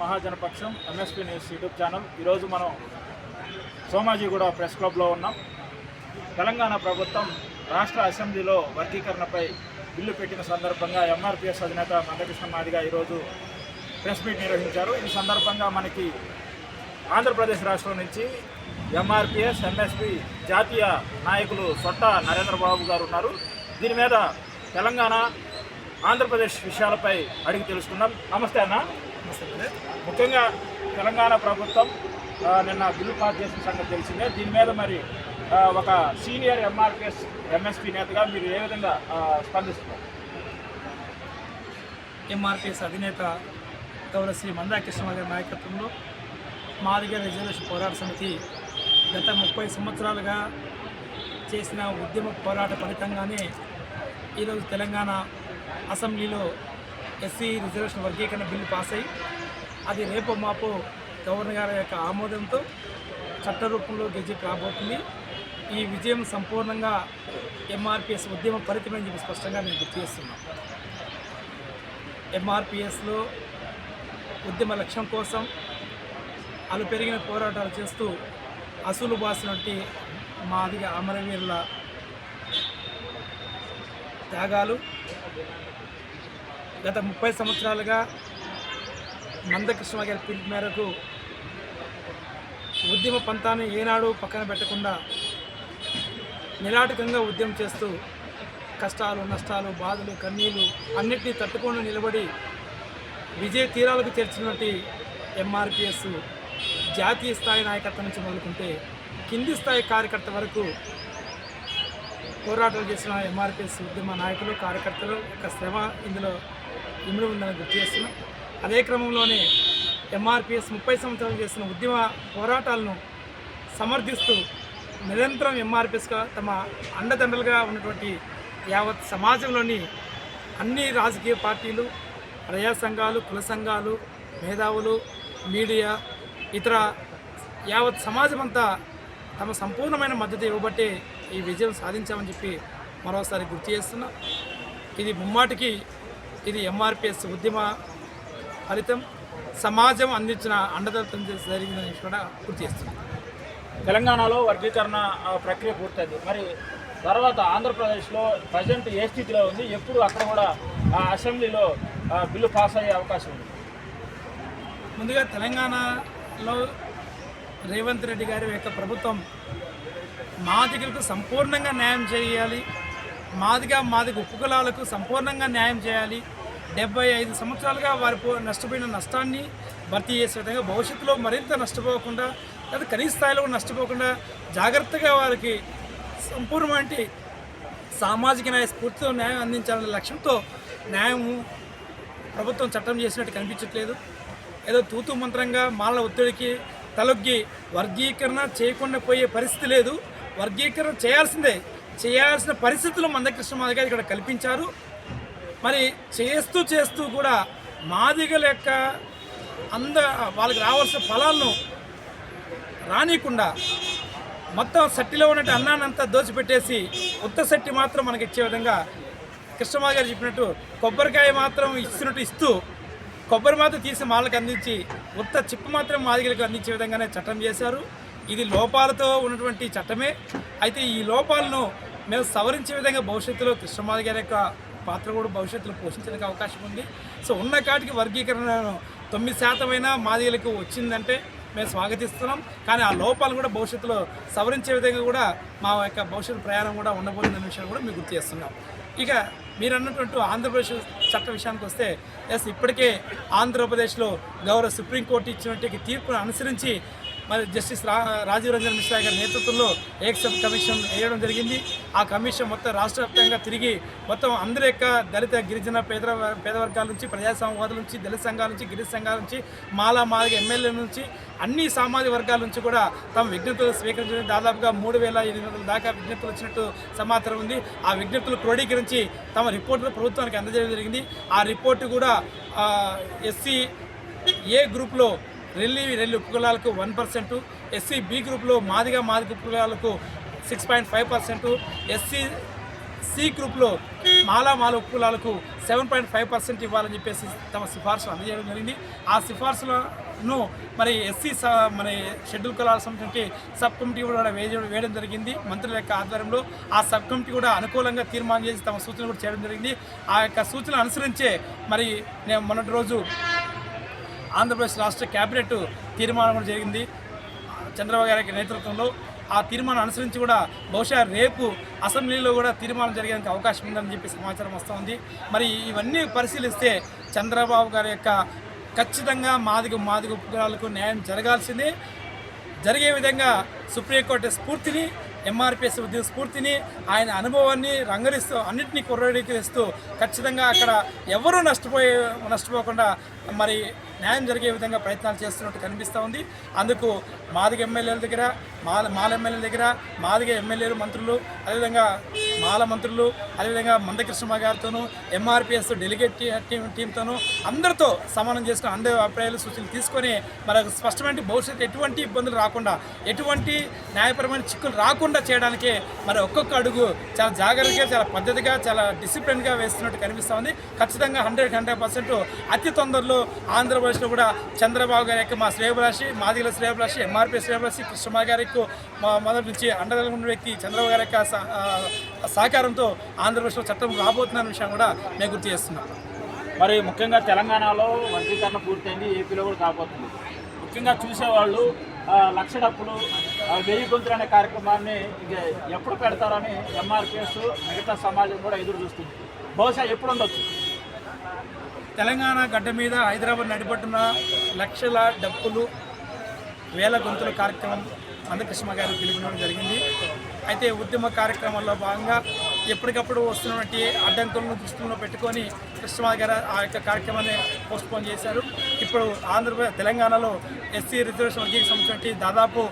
మహాజనపక్షం MSP news YouTube channel ఈరోజు మనం Somajiguda press క్లబ్లో ఉన్నాం. తెలంగాణ ప్రభుత్వం రాష్ట్ర అసెంబ్లీలో వర్గీకరణపై బిల్లు పెట్టిన సందర్భంగా ఎంఆర్పిఎస్ అధినేత మందకృష్ణ మాదిగా ఈరోజు ప్రెస్ మీట్ నిర్వహించారు. ఈ సందర్భంగా మనకి ఆంధ్రప్రదేశ్ రాష్ట్రం నుంచి ఎంఆర్పిఎస్ ఎంఎస్పి జాతీయ నాయకులు సొట్ట నరేంద్రబాబు గారు ఉన్నారు. దీని మీద తెలంగాణ ఆంధ్రప్రదేశ్ విషయాలపై అడిగి తెలుసుకుందాం. నమస్తే అన్న. ముఖ్యంగా తెలంగాణ ప్రభుత్వం నిన్న బిల్లు పాస్ చేసిన సంగతి తెలిసిందే. దీని మీద మరి ఒక సీనియర్ ఎంఆర్పిఎస్ ఎంఎస్పీ నేతగా మీరు ఏ విధంగా స్పందిస్తున్నారు? ఎంఆర్పిఎస్ అధినేత గౌరవ శ్రీ మందా కృష్ణ గారి నాయకత్వంలో మాదిగ రిజర్వేషన్ పోరాట సమితి గత ముప్పై సంవత్సరాలుగా చేసిన ఉద్యమ పోరాట ఫలితంగానే ఈరోజు తెలంగాణ అసెంబ్లీలో ఎస్సీ రిజర్వేషన్ వర్గీకరణ బిల్లు పాస్ అయ్యి అది రేపు మాపు గవర్నర్ గారి యొక్క ఆమోదంతో చట్ట రూపంలో గెజిట్ రాబోతుంది. ఈ విజయం సంపూర్ణంగా ఎంఆర్పిఎస్ ఉద్యమ ఫలితమని చెప్పి స్పష్టంగా నేను గుర్తు చేస్తున్నాను ఎంఆర్పిఎస్లో ఉద్యమ లక్ష్యం కోసం అలు పెరిగిన పోరాటాలు చేస్తూ అసలు బాసినటువంటి మాదిగా అమరవీరుల త్యాగాలు గత ముప్పై సంవత్సరాలుగా మందకృష్ణ గారి పిలుపు మేరకు ఉద్యమ పంతాన్ని ఏనాడు పక్కన పెట్టకుండా నిరాటకంగా ఉద్యమం చేస్తూ కష్టాలు నష్టాలు బాధలు కన్నీళ్ళు అన్నిటినీ తట్టుకొని నిలబడి విజయ తీరాలకు చేర్చినటువంటి ఎంఆర్పిఎస్ జాతీయ స్థాయి నాయకత్వం నుంచి మొదలుకుంటే కింది స్థాయి కార్యకర్త వరకు పోరాటాలు చేసిన ఎంఆర్పిఎస్ ఉద్యమ నాయకులు కార్యకర్తలు ఒక శ్రమ ఇందులో ఇమిడి ఉందని గుర్తు చేస్తున్నాం. అదే క్రమంలోనే ఎంఆర్పిఎస్ ముప్పై సంవత్సరాలు చేసిన ఉద్యమ పోరాటాలను సమర్థిస్తూ నిరంతరం ఎంఆర్పిఎస్గా తమ అండదండలుగా ఉన్నటువంటి యావత్ సమాజంలోని అన్ని రాజకీయ పార్టీలు ప్రజా సంఘాలు కుల సంఘాలు మేధావులు మీడియా ఇతర యావత్ సమాజం అంతా తమ సంపూర్ణమైన మద్దతు ఇవ్వబట్టే ఈ విజయం సాధించామని చెప్పి మరోసారి గుర్తు చేస్తున్నాం. ఇది ముమ్మాటికి ఇది ఎంఆర్పిఎస్ ఉద్యమ ఫలితం. సమాజం అందించిన అండదంతం జరిగిందని కూడా గుర్తు చేస్తున్నాం తెలంగాణలో వర్గీకరణ ప్రక్రియ పూర్తయింది. మరి తర్వాత ఆంధ్రప్రదేశ్లో ప్రజెంట్ ఏ స్థితిలో ఉంది? ఎప్పుడు అక్కడ కూడా ఆ అసెంబ్లీలో బిల్లు పాస్ అయ్యే అవకాశం ఉంది? ముందుగా తెలంగాణలో రేవంత్ రెడ్డి గారి యొక్క ప్రభుత్వం మాదిగలకు సంపూర్ణంగా న్యాయం చేయాలి. మాదిగా మాదిగ ఉపకులాలకు సంపూర్ణంగా న్యాయం చేయాలి. డెబ్బై ఐదు సంవత్సరాలుగా వారి నష్టపోయిన నష్టాన్ని భర్తీ చేసే విధంగా భవిష్యత్తులో మరింత నష్టపోకుండా లేదా కనీస స్థాయిలో నష్టపోకుండా జాగ్రత్తగా వారికి సంపూర్ణమైన సామాజిక న్యాయ స్ఫూర్తితో న్యాయం అందించాలనే లక్ష్యంతో న్యాయము ప్రభుత్వం చట్టం చేసినట్టు కనిపించట్లేదు. ఏదో తూతు మంత్రంగా మాల ఒత్తిడికి తలొగ్గి వర్గీకరణ చేయకుండా పోయే పరిస్థితి లేదు. వర్గీకరణ చేయాల్సిందే. చేయాల్సిన పరిస్థితులు మందకృష్ణ మాదిగా ఇక్కడ కల్పించారు. మరి చేస్తూ చేస్తూ కూడా మాదిగల యొక్క అంద వాళ్ళకి రావాల్సిన ఫలాలను రానియకుండా మొత్తం సట్టిలో ఉన్నట్టు అన్నానంతా దోచిపెట్టేసి ఉత్త సట్టి మాత్రం మనకి ఇచ్చే విధంగా కృష్ణమా గారు చెప్పినట్టు కొబ్బరికాయ మాత్రం ఇస్తున్నట్టు ఇస్తూ కొబ్బరి మాత్రం తీసి మాలకు అందించి ఉత్త చిప్ప మాత్రం మాదిగలకు అందించే విధంగానే చట్టం చేశారు. ఇది లోపాలతో ఉన్నటువంటి చట్టమే. అయితే ఈ లోపాలను మేము సవరించే విధంగా భవిష్యత్తులో కృష్ణమాది గారి యొక్క పాత్ర కూడా భవిష్యత్తులో పోషించడానికి అవకాశం ఉంది. సో ఉన్న కాటికి వర్గీకరణను తొమ్మిది శాతమైన మాదిగలకు వచ్చిందంటే మేము స్వాగతిస్తున్నాం. కానీ ఆ లోపాలు కూడా భవిష్యత్తులో సవరించే విధంగా కూడా మా యొక్క భవిష్యత్తు ప్రయాణం కూడా ఉండబోతుందనే విషయాన్ని కూడా మీకు గుర్తు చేస్తున్నాం ఇక మీరు అన్నటువంటి ఆంధ్రప్రదేశ్ చట్ట విషయానికి వస్తే ఎస్ ఇప్పటికే ఆంధ్రప్రదేశ్లో గౌరవ సుప్రీంకోర్టు ఇచ్చినట్టు తీర్పును అనుసరించి మరి జస్టిస్ రా రాజీవ్ రంజన్ మిశ్రా గారి నేతృత్వంలో ఏక్ సబ్ కమిషన్ వేయడం జరిగింది. ఆ కమిషన్ మొత్తం రాష్ట్ర వ్యాప్తంగా తిరిగి మొత్తం అందరి యొక్క దళిత గిరిజన పేద పేద వర్గాల నుంచి ప్రజాస్వామ్యవాదుల నుంచి దళిత సంఘాల నుంచి గిరిజన సంఘాల నుంచి మాలా మాదిగ ఎమ్మెల్యేల నుంచి అన్ని సామాజిక వర్గాల నుంచి కూడా తమ విజ్ఞప్తులు స్వీకరించడం దాదాపుగా మూడు వేల ఎనిమిది వందల దాకా విజ్ఞప్తులు వచ్చినట్టు సమాచారం ఉంది. ఆ విజ్ఞప్తులు క్రోడీకరించి తమ రిపోర్టులు ప్రభుత్వానికి అందజేయడం జరిగింది. ఆ రిపోర్టు కూడా ఎస్సీ ఏ గ్రూప్లో రెల్లి రెల్లి ఉపకులాలకు వన్ పర్సెంట్ ఎస్సీ బి గ్రూప్లో Madiga Madiga ఉపకులాలకు six point five percent SC C గ్రూప్లో మాలా మాల ఉపకులాలకు సెవెన్ పాయింట్ ఫైవ్ పర్సెంట్ ఇవ్వాలని చెప్పేసి తమ సిఫార్సులు అందజేయడం జరిగింది. ఆ సిఫార్సులను మరి ఎస్సీ మరి షెడ్యూల్ కులాలకు సంబంధించి సబ్ కమిటీ కూడా వేయడం వేయడం జరిగింది. మంత్రుల యొక్క ఆధ్వర్యంలో ఆ సబ్ కమిటీ కూడా అనుకూలంగా తీర్మానం చేసి తమ సూచనలు కూడా చేయడం జరిగింది. ఆ యొక్క సూచనలు అనుసరించే మరి నేను మొన్నటి రోజు ఆంధ్రప్రదేశ్ రాష్ట్ర కేబినెట్ తీర్మానం కూడా జరిగింది. చంద్రబాబు గారి నేతృత్వంలో ఆ తీర్మానం అనుసరించి కూడా బహుశా రేపు అసెంబ్లీలో కూడా తీర్మానం జరిగేందుకు అవకాశం ఉందని చెప్పి సమాచారం వస్తుంది మరి ఇవన్నీ పరిశీలిస్తే చంద్రబాబు గారి యొక్క ఖచ్చితంగా మాదిగ మాదిగ ఉపగ్రహాలకు న్యాయం జరగాల్సిందే. జరిగే విధంగా సుప్రీంకోర్టు స్ఫూర్తిని ఎంఆర్పిఎస్ ఉద్యోగ స్ఫూర్తిని ఆయన అనుభవాన్ని రంగరిస్తూ అన్నింటినీ కుర్రడీకరిస్తూ ఖచ్చితంగా అక్కడ ఎవరూ నష్టపోయే నష్టపోకుండా మరి న్యాయం జరిగే విధంగా ప్రయత్నాలు చేస్తున్నట్టు కనిపిస్తూ ఉంది. అందుకు మాదిగ ఎమ్మెల్యేల దగ్గర మాల మాల ఎమ్మెల్యేల దగ్గర మాదిగ ఎమ్మెల్యేలు మంత్రులు అదేవిధంగా మాల మంత్రులు అదేవిధంగా మందకృష్ణ గారితోనూ ఎంఆర్పిఎస్ డెలిగేట్ టీం టీంతోనూ అందరితో సమానం చేసుకుని అందరి అభిప్రాయాలు సూచనలు తీసుకొని మనకు స్పష్టమైన భవిష్యత్తు ఎటువంటి ఇబ్బందులు రాకుండా ఎటువంటి న్యాయపరమైన చిక్కులు రాకుండా చేయడానికి మరి ఒక్కొక్క అడుగు చాలా జాగ్రత్తగా చాలా పద్ధతిగా చాలా డిసిప్లిన్గా వేస్తున్నట్టు కనిపిస్తూ ఉంది. ఖచ్చితంగా హండ్రెడ్ హండ్రెడ్ పర్సెంట్ అతి తొందరలో కార్పొరేషన్లో కూడా చంద్రబాబు గారి యొక్క మా శ్రేయభిలాషి మాదిగల శ్రేయభిలాషి ఎంఆర్పీ శ్రేయభిలాషి కృష్ణమా గారికి మా మొదటి నుంచి అండగా వ్యక్తి చంద్రబాబు గారి యొక్క సహకారంతో ఆంధ్రప్రదేశ్లో చట్టం రాబోతున్న విషయం కూడా మేము గుర్తు చేస్తున్నాం. మరి ముఖ్యంగా తెలంగాణలో వర్గీకరణ పూర్తయింది ఏపీలో కూడా కాబోతుంది. ముఖ్యంగా చూసేవాళ్ళు లక్ష డప్పులు వెయ్యి గొంతులు అనే కార్యక్రమాన్ని ఇక ఎప్పుడు పెడతారని ఎంఆర్పిఎస్ మిగతా సమాజం కూడా ఎదురు చూస్తుంది. బహుశా ఎప్పుడు ఉండొచ్చు. తెలంగాణ గడ్డ మీద హైదరాబాద్ నడిపట్టున లక్షల డప్పులు వేల గొంతుల కార్యక్రమం మందకృష్ణ గారు పిలుపునడం జరిగింది. అయితే ఉద్యమ కార్యక్రమంలో భాగంగా ఎప్పటికప్పుడు వస్తున్నటువంటి అడ్డంకులను దృష్టిలో పెట్టుకొని కృష్ణ గారు ఆ యొక్క కార్యక్రమాన్ని పోస్ట్పోన్ చేశారు. ఇప్పుడు ఆంధ్రప్రదేశ్ తెలంగాణలో ఎస్సీ రిజర్వేషన్ వర్గీకి సంబంధించిన దాదాపు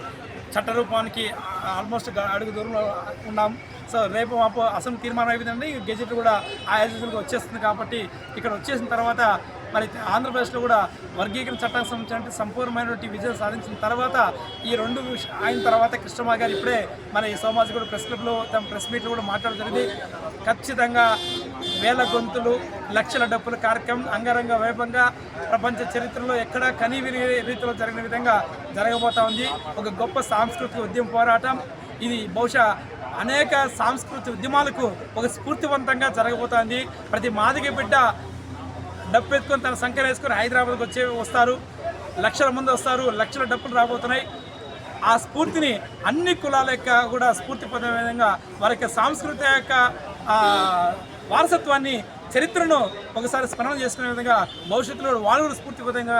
చట్టరూపానికి ఆల్మోస్ట్ అడుగు దూరంలో ఉన్నాం. సో రేపు మాపు అసలు తీర్మానం అయిపోయిందండి. గెజెట్ కూడా ఆ ఏజెన్సీలకు వచ్చేస్తుంది కాబట్టి ఇక్కడ వచ్చేసిన తర్వాత మరి ఆంధ్రప్రదేశ్లో కూడా వర్గీకరణ చట్టానికి సంబంధించిన సంపూర్ణమైనటువంటి విజయం సాధించిన తర్వాత ఈ రెండు విష- అయిన తర్వాత కృష్ణమా గారు ఇప్పుడే మన ఈ సోమాజి కూడా ప్రెస్ క్లబ్లో తమ ప్రెస్ మీట్లో కూడా మాట్లాడడం జరిగింది. ఖచ్చితంగా వేల గొంతులు లక్షల డబ్బుల కార్యక్రమం అంగరంగ వైభవంగా ప్రపంచ చరిత్రలో ఎక్కడా కనీవిని రీతిలో జరిగిన విధంగా జరగబోతా ఉంది. ఒక గొప్ప సాంస్కృతిక ఉద్యమ పోరాటం. ఇది బహుశా అనేక సాంస్కృతిక ఉద్యమాలకు ఒక స్ఫూర్తివంతంగా జరగబోతోంది. ప్రతి మాదిగ బిడ్డ డప్పు ఎత్తుకొని తన సంఖ్య వేసుకొని హైదరాబాద్కి వచ్చే వస్తారు. లక్షల మంది వస్తారు. లక్షల డప్పులు రాబోతున్నాయి. ఆ స్ఫూర్తిని అన్ని కులాల యొక్క కూడా స్ఫూర్తి పొందే విధంగా వారి యొక్క సాంస్కృతిక యొక్క వారసత్వాన్ని చరిత్రను ఒకసారి స్మరణ చేసుకునే విధంగా భవిష్యత్తులో వాళ్ళు కూడా స్ఫూర్తి విధంగా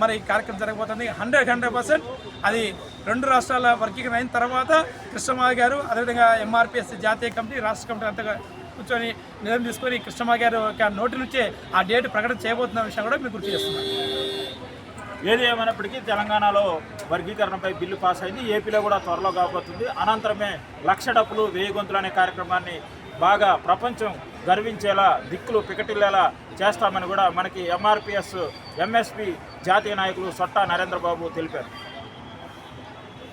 మరి ఈ కార్యక్రమం జరగబోతుంది. హండ్రెడ్ హండ్రెడ్ పర్సెంట్ అది రెండు రాష్ట్రాల వర్గీకరణ అయిన తర్వాత కృష్ణమాధ గారు అదేవిధంగా ఎంఆర్పిఎస్ జాతీయ కమిటీ రాష్ట్ర కమిటీ అంతగా కూర్చొని నిర్ణయం తీసుకొని కృష్ణమా గారు ఒక నోటి నుంచే ఆ డేట్ ప్రకటన చేయబోతున్న విషయం కూడా మీకు గుర్తు చేస్తున్నాను ఏది ఏమైనప్పటికీ తెలంగాణలో వర్గీకరణపై బిల్లు పాస్ అయింది. ఏపీలో కూడా త్వరలో కాబోతుంది. అనంతరమే లక్ష డప్పులు వేయి గొంతులు అనే కార్యక్రమాన్ని బాగా ప్రపంచం గర్వించేలా దిక్కులు పికటిల్లేలా చేస్తామని కూడా మనకి ఎంఆర్పిఎస్ ఎంఎస్పి జాతీయ నాయకులు సొట్టా నరేంద్రబాబు తెలిపారు.